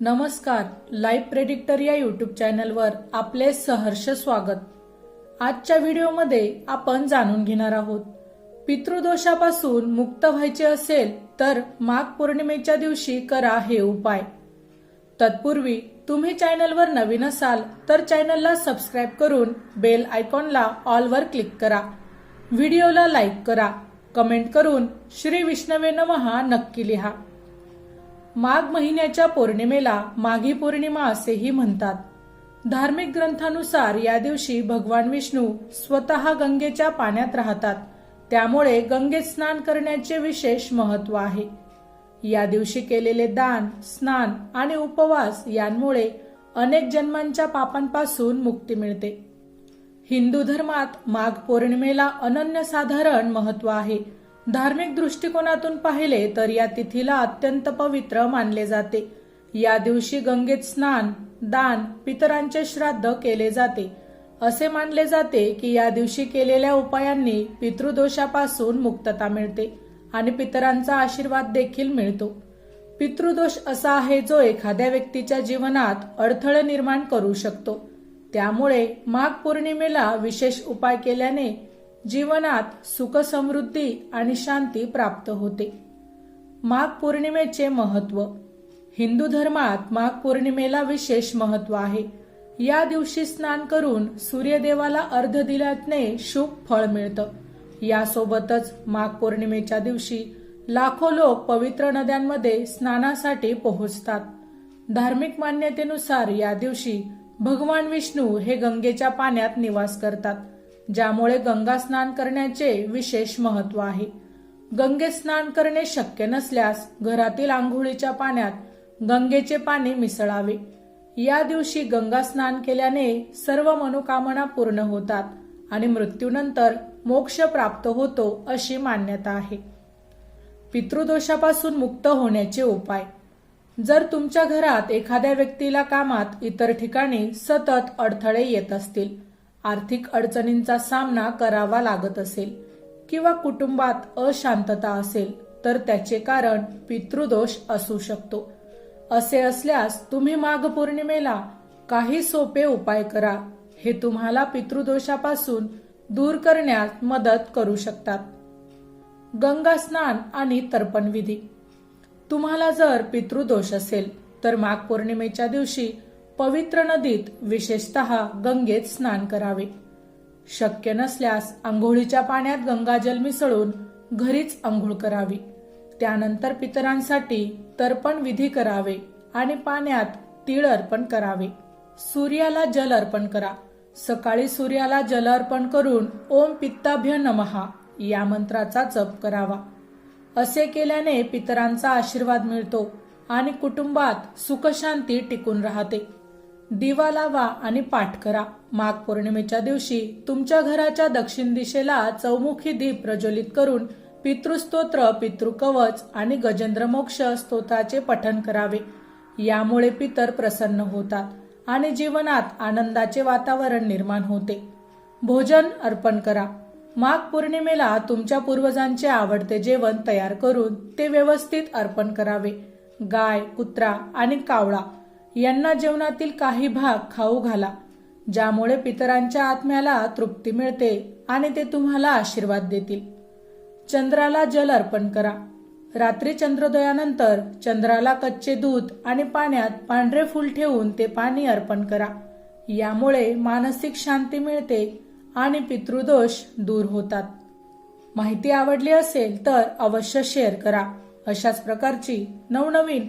नमस्कार live predictor या YouTube चॅनलवर आपले सहर्ष स्वागत. आजच्या व्हिडिओमध्ये आपण जाणून घेणार आहोत पितृदोषापासून मुक्त व्हायचे असेल तर माघ पौर्णिमेच्या दिवशी करा हे उपाय. तत्पूर्वी तुम्ही चॅनलवर नवीन असाल तर चॅनलला सबस्क्राईब करून बेल आयकॉनला ऑलवर क्लिक करा. व्हिडिओला लाईक करा. कमेंट करून श्री विष्णवे नमहा नक्की लिहा. माघ महिन्याच्या पौर्णिमेला माघी पौर्णिमा असेही म्हणतात. धार्मिक ग्रंथानुसार या दिवशी भगवान विष्णू स्वतः गंगेच्या पाण्यात राहतात. त्यामुळे गंगेत स्नान करण्याचे विशेष महत्त्व आहे. या दिवशी केलेले दान स्नान आणि उपवास यांमुळे अनेक जन्मांच्या पापांपासून मुक्ती मिळते. हिंदू धर्मात माघ पौर्णिमेला अनन्यसाधारण महत्त्व आहे. धार्मिक दृष्टिकोनातून पाहिले तर या तिथीला अत्यंत पवित्र मानले जाते. या दिवशी गंगेत स्नान दान पितरांचे श्राद्ध केले जाते. असे मानले जाते की या दिवशी केलेल्या उपायांनी पितृदोषापासून मुक्तता मिळते आणि पितरांचा आशीर्वाद देखील मिळतो. पितृदोष असा आहे जो एखाद्या व्यक्तीच्या जीवनात अडथळे निर्माण करू शकतो. त्यामुळे माघ पौर्णिमेला विशेष उपाय केल्याने जीवनात सुख समृद्धी आणि शांती प्राप्त होते. माघ पौर्णिमेचे महत्त्व. हिंदू धर्मात माघ पौर्णिमेला विशेष महत्त्व आहे. या दिवशी स्नान करून सूर्यदेवाला अर्ध दिल्याने शुभ फळ मिळतं. यासोबतच माघ पौर्णिमेच्या दिवशी लाखो लोक पवित्र नद्यांमध्ये स्नानासाठी पोहोचतात. धार्मिक मान्यतेनुसार या दिवशी भगवान विष्णू हे गंगेच्या पाण्यात निवास करतात. ज्यामुळे गंगा स्नान करण्याचे विशेष महत्त्व आहे. गंगेत स्नान करणे शक्य नसल्यास घरातील आंघोळीच्या पाण्यात गंगेचे पाणी मिसळावे. या दिवशी गंगा स्नान केल्याने सर्व मनोकामना पूर्ण होतात आणि मृत्यूनंतर मोक्ष प्राप्त होतो अशी मान्यता आहे. पितृदोषापासून मुक्त होण्याचे उपाय. जर तुमच्या घरात एखाद्या व्यक्तीला कामात इतर ठिकाणी सतत अडथळे येत असतील आर्थिक अडचणींचा सामना करावा लागत असेल किंवा कुटुंबात अशांतता असेल तर त्याचे कारण पितृदोष असू शकतो. असे असल्यास तुम्ही माघ पौर्णिमेला काही सोपे उपाय करा. हे तुम्हाला पितृदोषापासून दूर करण्यात मदत करू शकतात. गंगा स्नान आणि तर्पण विधी तुम्हाला जर पितृदोष असेल तर माघ पौर्णिमेच्या दिवशी पवित्र नदीत विशेषतः गंगेत स्नान करावे. शक्य नसल्यास आंघोळीच्या पाण्यात गंगाजल मिसळून घरीच आंघोळ करावी. त्यानंतर पितरांसाठी तर्पण विधी करावे आणि पाण्यात तीळ अर्पण करावे. सूर्याला जल अर्पण करा. सकाळी सूर्याला जल अर्पण करून ओम पित्ताभ्य नमहा या मंत्राचा जप करावा. असे केल्याने पितरांचा आशीर्वाद मिळतो आणि कुटुंबात सुखशांती टिकून राहते. दिवा लावा आणि पाठ करा माघ पौर्णिमेच्या दिवशी तुमच्या घराच्या दक्षिण दिशेला चौमुखी दीप प्रज्वलित करून पितृस्तोत्र पितृकवच आणि गजेंद्र मोक्ष स्तोत्राचे पठण करावे. यामुळे पितर प्रसन्न होतात आणि जीवनात आनंदाचे वातावरण निर्माण होते. भोजन अर्पण करा. माघ पौर्णिमेला तुमच्या पूर्वजांचे आवडते जेवण तयार करून ते व्यवस्थित अर्पण करावे. गाय कुत्रा आणि कावळा यांना जेवणातील काही भाग खाऊ घाला ज्यामुळे पितरांच्या आत्म्याला तृप्ती मिळते आणि ते तुम्हाला आशीर्वाद देतील. चंद्राला जल अर्पण करा. रात्री चंद्रोदयानंतर चंद्राला कच्चे दूध आणि पाण्यात पांढरे फूल ठेवून ते पाणी अर्पण करा. यामुळे मानसिक शांती मिळते आणि पितृदोष दूर होतात. माहिती आवडली असेल तर अवश्य शेअर करा. अशाच प्रकारची नवनवीन